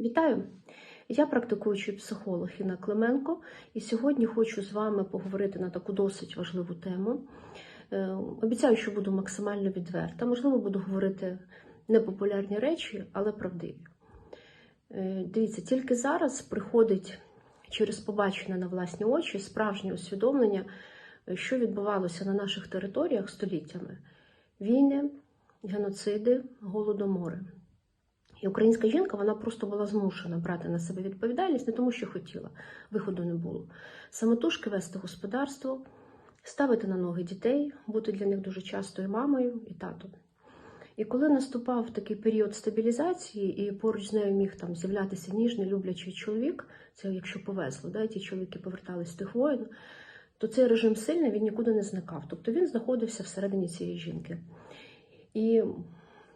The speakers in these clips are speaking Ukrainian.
Вітаю! Я практикуючий психолог Інна Клименко, і сьогодні хочу з вами поговорити на таку досить важливу тему. Е, Обіцяю, що буду максимально відверта. Можливо, буду говорити непопулярні речі, але правдиві. Е, Дивіться, тільки зараз приходить через побачене на власні очі справжнє усвідомлення, що відбувалося на наших територіях століттями: війни, геноциди, голодомори. І українська жінка вона просто була змушена брати на себе відповідальність не тому, що хотіла, виходу не було. Самотужки вести господарство, ставити на ноги дітей, бути для них дуже часто і мамою, і татом. І коли наступав такий період стабілізації, і поруч з нею міг там з'являтися ніжний, люблячий чоловік, це якщо повезло, да, ті чоловіки повертались з тих воїн, то цей режим сильний він нікуди не зникав. Тобто він знаходився всередині цієї жінки. І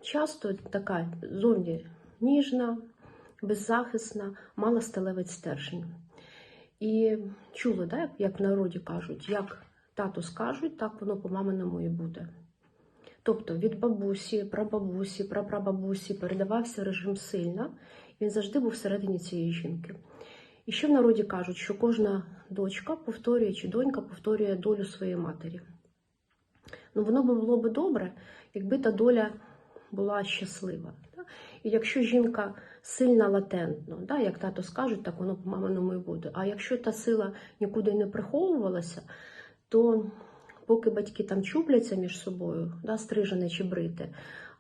часто така зовні ніжна, беззахисна, мала сталевий стержень. І чули, да, як в народі кажуть, як тато скажуть, так воно по маминому і буде. Тобто від бабусі, прабабусі, прапрабабусі передавався режим сильна, він завжди був всередині цієї жінки. І ще в народі кажуть, що кожна дочка повторює чи донька повторює долю своєї матері. Ну, воно було би добре, якби та доля була щаслива. І якщо жінка сильна латентно, да, як тато скажуть, так воно по маминому і буде. А якщо та сила нікуди не приховувалася, то поки батьки там чупляться між собою, да, стрижене чи брите,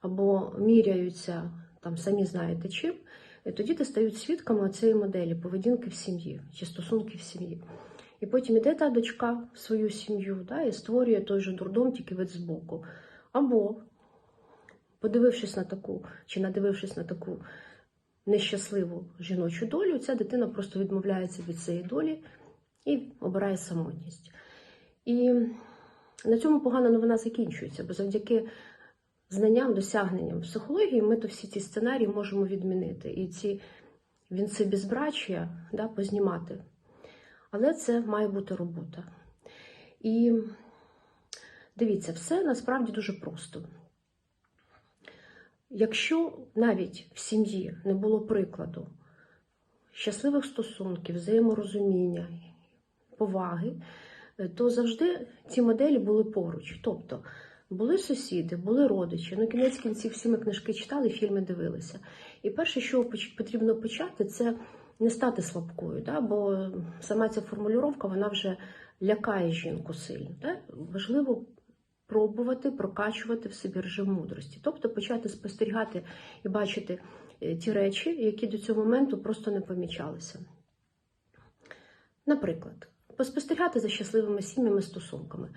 або міряються там самі знаєте чим, і тоді ти стають свідками цієї моделі поведінки в сім'ї чи стосунки в сім'ї. І потім іде та дочка в свою сім'ю да, і створює той же дурдом, тільки від збоку. Або, подивившись на таку, чи надивившись на таку нещасливу жіночу долю, ця дитина просто відмовляється від цієї долі і обирає самотність. І на цьому погана новина закінчується, бо завдяки знанням, досягненням психології ми то всі ці сценарії можемо відмінити і ці вінці безбрачія да, познімати. Але це має бути робота. І дивіться, все насправді дуже просто. Якщо навіть в сім'ї не було прикладу щасливих стосунків, взаєморозуміння, поваги, то завжди ці моделі були поруч. Тобто були сусіди, були родичі. Ну, кінець кінців всі ми книжки читали, фільми дивилися. І перше, що потрібно почати, це не стати слабкою, да? бо сама ця формулювання вона вже лякає жінку сильно. Да? Важливо пробувати прокачувати в собі режим мудрості, тобто почати спостерігати і бачити е, ті речі, які до цього моменту просто не помічалися. Наприклад, поспостерігати за щасливими сім'ями стосунками,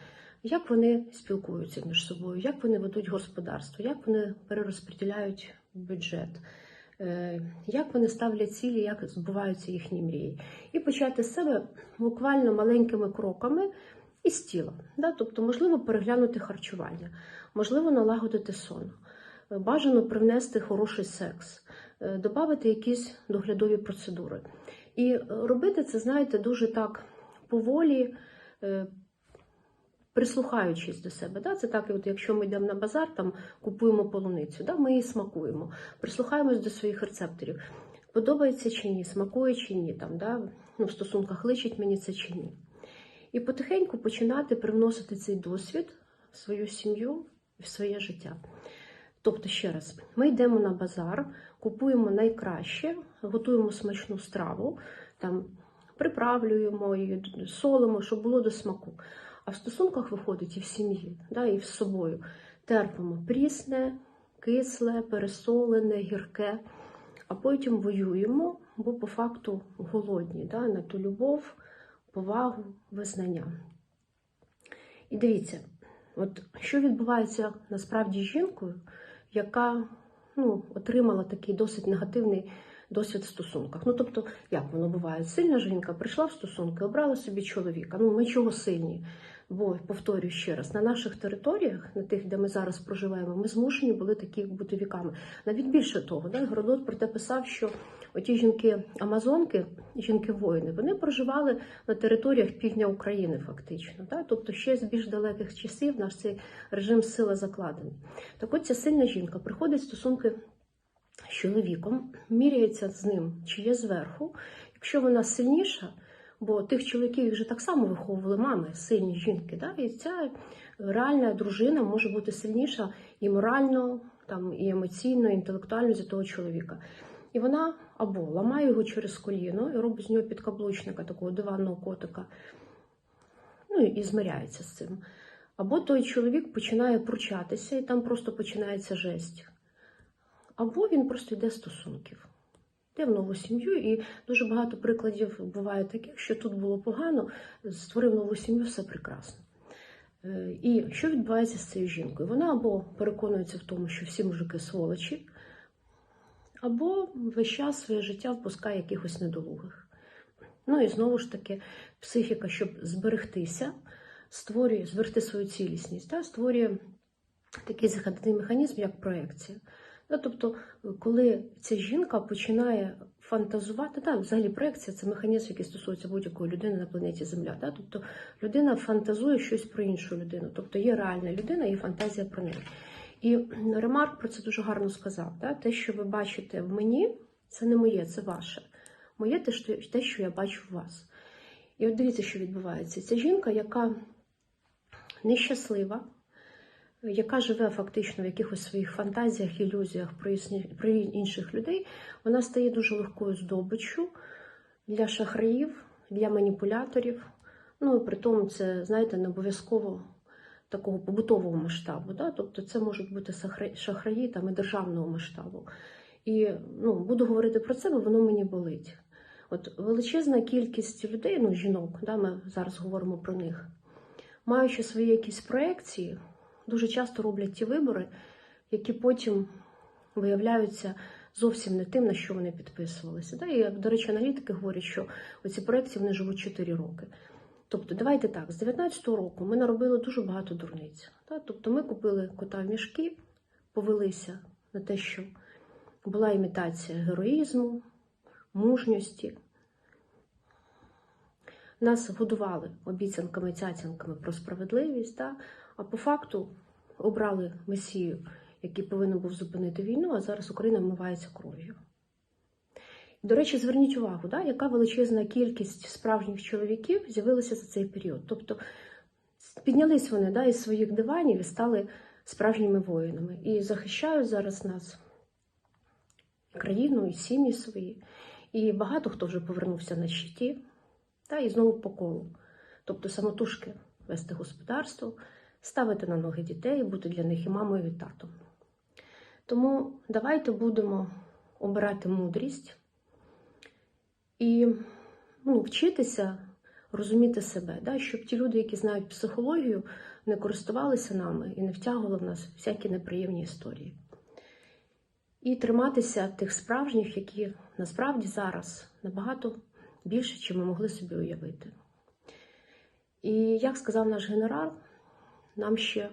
як вони спілкуються між собою, як вони ведуть господарство, як вони перерозподіляють бюджет, е, як вони ставлять цілі, як збуваються їхні мрії, і почати з себе буквально маленькими кроками із тіла. Да? Тобто, можливо, переглянути харчування, можливо, налагодити сон, е, бажано привнести хороший секс, е, додати якісь доглядові процедури. І е, робити це, знаєте, дуже так поволі, прислухаючись до себе. Да? Це так, от якщо ми йдемо на базар, там купуємо полуницю, да? ми її смакуємо, прислухаємось до своїх рецепторів. Подобається чи ні, смакує чи ні, там, да? ну, в стосунках личить мені це чи ні. І потихеньку починати привносити цей досвід в свою сім'ю і в своє життя. Тобто, ще раз, ми йдемо на базар, купуємо найкраще, готуємо смачну страву, там приправлюємо її, солимо, щоб було до смаку. А в стосунках виходить і в сім'ї, да, і з собою. Терпимо прісне, кисле, пересолене, гірке, а потім воюємо, бо по факту голодні да, на ту любов, повагу, визнання. І дивіться, от що відбувається насправді з жінкою, яка ну, отримала такий досить негативний досвід в стосунках. Ну, тобто, як воно буває? Сильна жінка прийшла в стосунки, обрала собі чоловіка. Ну, ми чого сильні? Бо, повторюю ще раз, на наших територіях, на тих, де ми зараз проживаємо, ми змушені були такі бути віками. Навіть більше того, да, Геродот про те писав, що оті жінки-амазонки, жінки-воїни, вони проживали на територіях півдня України, фактично. Да? Тобто ще з більш далеких часів наш цей режим сила закладений. Так от ця сильна жінка приходить стосунки з чоловіком, міряється з ним, чи є зверху. Якщо вона сильніша, бо тих чоловіків їх же так само виховували мами, сильні жінки. Да? І ця реальна дружина може бути сильніша і морально, там, і емоційно, і інтелектуально за того чоловіка. І вона або ламає його через коліно і робить з нього підкаблучника, такого диванного котика, ну і змиряється з цим. Або той чоловік починає пручатися, і там просто починається жесть. Або він просто йде стосунків. Йде в нову сім'ю, і дуже багато прикладів буває таких, що тут було погано, створив нову сім'ю, все прекрасно. Е, І що відбувається з цією жінкою? Вона або переконується в тому, що всі мужики сволочі, або весь час своє життя впускає якихось недолугих. Ну і знову ж таки, психіка, щоб зберегтися, створює, зберегти свою цілісність, та, створює такий захисний механізм, як проекція. Да, тобто, коли ця жінка починає фантазувати, да, взагалі проекція це механізм, який стосується будь-якої людини на планеті Земля. Да? Тобто людина фантазує щось про іншу людину. Тобто є реальна людина, є фантазія про неї. І Ремарк про це дуже гарно сказав. Да? Те, що ви бачите в мені, це не моє, це ваше. Моє те, те, що я бачу в вас. І от дивіться, що відбувається. Ця жінка, яка нещаслива, яка живе фактично в якихось своїх фантазіях, ілюзіях про, існі, інших людей, вона стає дуже легкою здобиччю для шахраїв, для маніпуляторів. Ну і при тому це, знаєте, не обов'язково такого побутового масштабу. Да? Тобто це можуть бути шахраї там, і державного масштабу. І ну, буду говорити про це, бо воно мені болить. От величезна кількість людей, ну жінок, да, ми зараз говоримо про них, маючи свої якісь проекції, дуже часто роблять ті вибори, які потім виявляються зовсім не тим, на що вони підписувалися. Да? І, до речі, аналітики говорять, що оці проекції вони живуть 4 роки. Тобто, давайте так, з 19-го року ми наробили дуже багато дурниць. Да? Тобто ми купили кота в мішки, повелися на те, що була імітація героїзму, мужності. Нас годували обіцянками цяцянками про справедливість, да? А по факту обрали месію, який повинен був зупинити війну, а зараз Україна вмивається кров'ю. До речі, зверніть увагу, да, яка величезна кількість справжніх чоловіків з'явилася за цей період. Тобто піднялись вони да, із своїх диванів і стали справжніми воїнами. І захищають зараз нас, країну, і сім'ї свої. І багато хто вже повернувся на щиті, та, і знову по колу. Тобто самотужки вести господарство, ставити на ноги дітей, бути для них і мамою, і татом. Тому давайте будемо обирати мудрість і ну, вчитися розуміти себе, да? щоб ті люди, які знають психологію, не користувалися нами і не втягували в нас всякі неприємні історії. І триматися тих справжніх, які насправді зараз набагато більше, чим ми могли собі уявити. І як сказав наш генерал, нам ще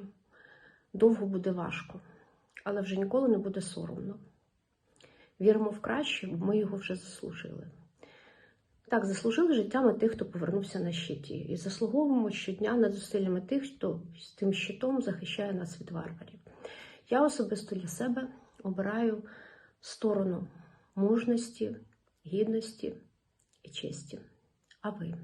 довго буде важко, але вже ніколи не буде соромно. Віримо в краще, бо ми його вже заслужили. Так, заслужили життями тих, хто повернувся на щиті, і заслуговуємо щодня над зусиллями тих, хто з тим щитом захищає нас від варварів. Я особисто для себе обираю сторону мужності, гідності і честі. А ви?